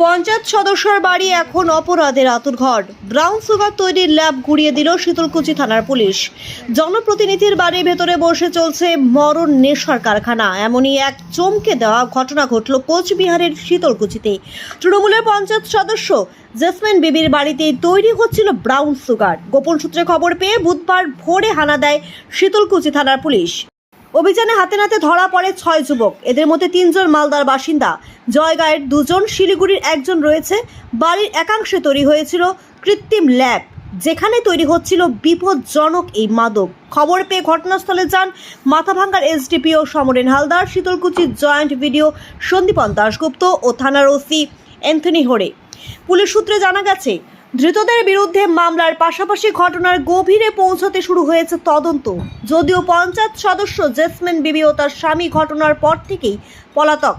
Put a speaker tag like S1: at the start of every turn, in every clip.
S1: পঞ্চায়েত সদস্যর বাড়ি এখন অপরাধের আতুরঘর। ব্রাউন সুগার তৈরির ল্যাব ঘুরিয়ে দিল শীতলকুচি থানার পুলিশ। জনপ্রতিনিধির বাড়ির ভেতরে বসে চলছে মরণ নেশার কারখানা। এমনই এক চমকে দেওয়া ঘটনা ঘটল কোচবিহারের শীতলকুচিতে। তৃণমূলের পঞ্চায়েত সদস্য জেসমিন বিবির বাড়িতে তৈরি হচ্ছিল ব্রাউন সুগার। গোপন সূত্রে খবর পেয়ে বুধবার ভোরে হানা দেয় শীতলকুচি থানার পুলিশ। অভিযানে হাতে নাতে ধরা পড়ে ছয় যুবক। এদের মধ্যে তিনজন মালদার বাসিন্দা। জয়গাঁয়ের দুজন, শিলিগুড়ির একজন রয়েছে। বাড়ির একাংশে তৈরি হয়েছিল কৃত্রিম ল্যাব। যেখানে তৈরি হচ্ছিল বিপজ্জনক এই মাদক। খবর পেয়ে ঘটনাস্থলে যান মাথাভাঙ্গার এসডিপিও সমরেন হালদার। শীতলকুচির জয়েন্ট ভিডিও সন্দীপন দাশগুপ্ত ও থানার ওসি অ্যান্থনি হোরে। পুলিশ সূত্রে জানা গেছে ধৃতদের বিরুদ্ধে মামলার পাশাপাশি ঘটনার গভীরে পৌঁছতে শুরু হয়েছে তদন্ত। যদিও পঞ্চায়েত সদস্য জেসমিন বিবি ও তার স্বামী ঘটনার পর থেকেই পলাতক।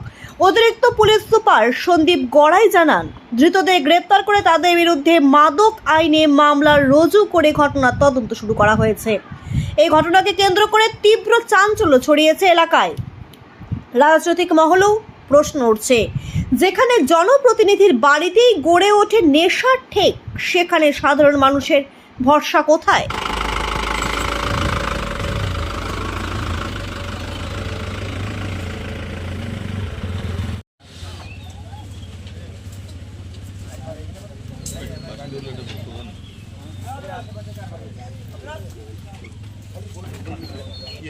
S1: অতিরিক্ত পুলিশ সুপার সন্দীপ গড়াই জানান, ধৃতদের গ্রেপ্তার করে তাদের বিরুদ্ধে মাদক আইনে মামলা রুজু করে ঘটনার তদন্ত শুরু করা হয়েছে। এই ঘটনাকে কেন্দ্র করে তীব্র চাঞ্চল্য ছড়িয়েছে এলাকায়। রাজনৈতিক মহলেও প্রশ্ন উঠছে যেখানে জনপ্রতিনিধির বাড়িতেই গড়ে ওঠে নেশার ঠেক সেখানে সাধারণ মানুষের ভরসা কোথায়?
S2: কি